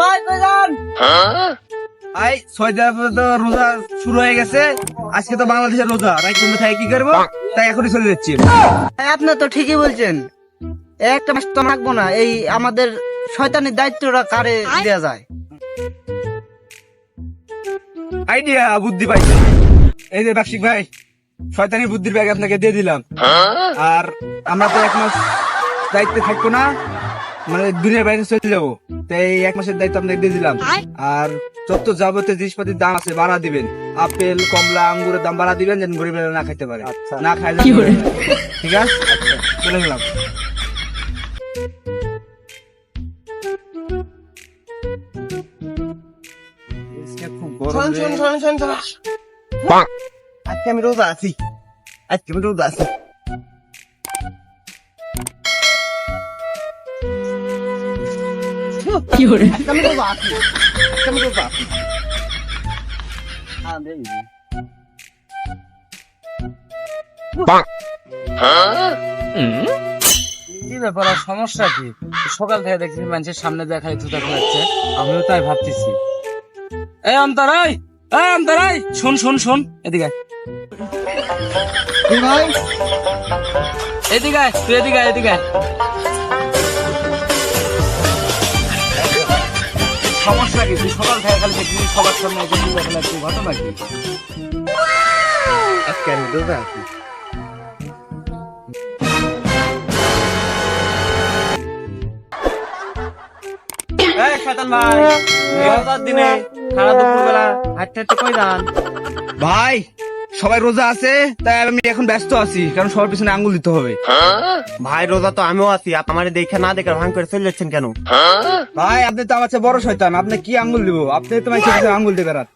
ভাই আই ছয় দিন তো রোজা শুরু হয়ে গেছে। আজকে তো বাংলাদেশের রোজা তুমি থাকে কি করব? তাই এখনই চলে যাচ্ছি। আপনি তো ঠিকই বলছেন। একটা মাস তো রাখব না এই আমাদের শয়তানের দায়িত্বটা কারে দেয়া যায়? আইডিয়া বুদ্ধি পাইছি। এই যে ব্যবসায়িক ভাই শয়তানি বুদ্ধির ব্যাগ আপনাকে দিয়ে দিলাম। আর আমরা তো এক মাস দায়িত্বে থাকব না মানে দুনিয়ার বাইরে চলে যাব। তাই এই এক মাসের দায়িত্ব আপনাকে দিয়ে দিলাম। আর যত যাবতীয় জিনিসপাতির দাম আছে বাড়া দিবেন। আপেল কমলা আঙ্গুরের দাম বাড়া দিবেন যেন গরিবেরা না খাইতে পারে। না খাই ঠিক আছে? আচ্ছা, চলে গেলাম। আজকে আমি রোজা আছি। আজকে আমি রোজা আছি। আজকে আমি রোজা আছি আজকে আমি রোজা আছি কি ব্যাপার আর সমস্যা কি? সকাল থেকে দেখছি মানুষের সামনে দেখাই থুতা ফেলাচ্ছে আমিও তাই ভাবতেছি। এই অন্তরাই এই অন্তরাই শোন শোন শোন এদিকে এদিকে তুই এদিকে এদিকে সমস্যা কি তুই সকাল থেকে খালি দেখছি সবার সামনে এসে তুই দেখা লাগছে ঘটনা কি? আজকে আমি রোজা আছি। ভাই দিনে খানা দুপুরবেলা হাঁটতে হাঁটতে কই যান? ভাই সবাই রোজা আছে তাই আমি এখন ব্যস্ত আছি কারণ সবার পিছনে আঙ্গুল দিতে হবে। ভাই রোজা তো আমিও আছি আমার দেখে না দেখে ভাঙ করে চলে যাচ্ছেন কেন? ভাই আপনি তো আমার চেয়ে বড় শয়তান আপনি কি আঙ্গুল দিব? আপনি তো আমার আঙ্গুল দেবে রাত।